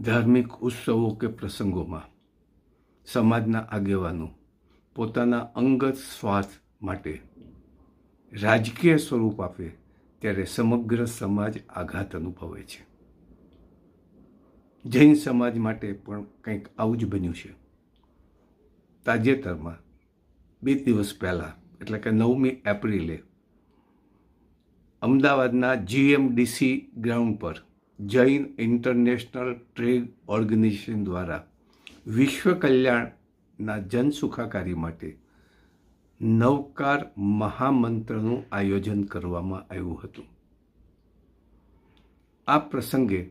ધાર્મિક ઉત્સવો કે પ્રસંગોમાં સમાજના આગેવાનો પોતાના અંગત સ્વાર્થ માટે રાજકીય સ્વરૂપ આપે ત્યારે સમગ્ર સમાજ આઘાત અનુભવે છે. જૈન સમાજ માટે પણ કંઈક આવું જ બન્યું છે. તાજેતરમાં બે દિવસ પહેલાં, એટલે કે નવમી એપ્રિલે, અમદાવાદના જીએમડીસી ગ્રાઉન્ડ પર જૈન ઇન્ટરનેશનલ ટ્રેડ ઓર્ગેનાઇઝેશન દ્વારા વિશ્વ કલ્યાણના જનસુખાકારી માટે નવકાર મહામંત્રનું આયોજન કરવામાં આવ્યું હતું. આ પ્રસંગે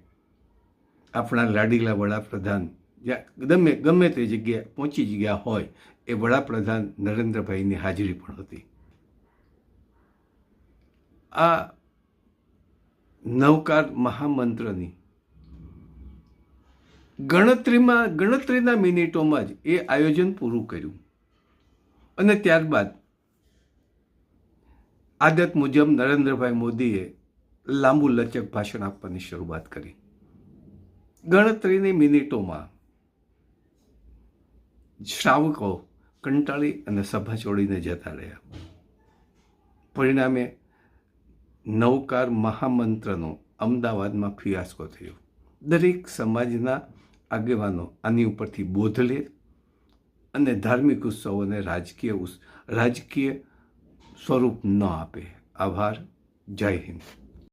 આપણા લાડીલા વડાપ્રધાન જ્યાં ગમે ગમે તે જગ્યાએ પહોંચી ગયા હોય એ વડાપ્રધાન નરેન્દ્રભાઈની હાજરી પણ હતી. આ નવકાર મહામંત્રની. ગણતરીમાં, ગણતરીના મિનિટોમાં જ એ આયોજન પૂરું કર્યું. અને ત્યારબાદ આદત મુજબ નરેન્દ્રભાઈ મોદીએ લાંબુ લચક ભાષણ આપવાની શરૂઆત કરી. ગણતરીની મિનિટોમાં શ્રાવકો કંટાળી અને સભા છોડીને જતા રહ્યા. પરિણામે નવકાર મહામંત્રનો અમદાવાદમાં ફિયાસ્કો થયો. દરેક સમાજના આગેવાનો આની ઉપરથી બોધ લે અને ધાર્મિક ઉત્સવોને રાજકીય રાજકીય સ્વરૂપ ન આપે. આભાર. જય હિન્દ.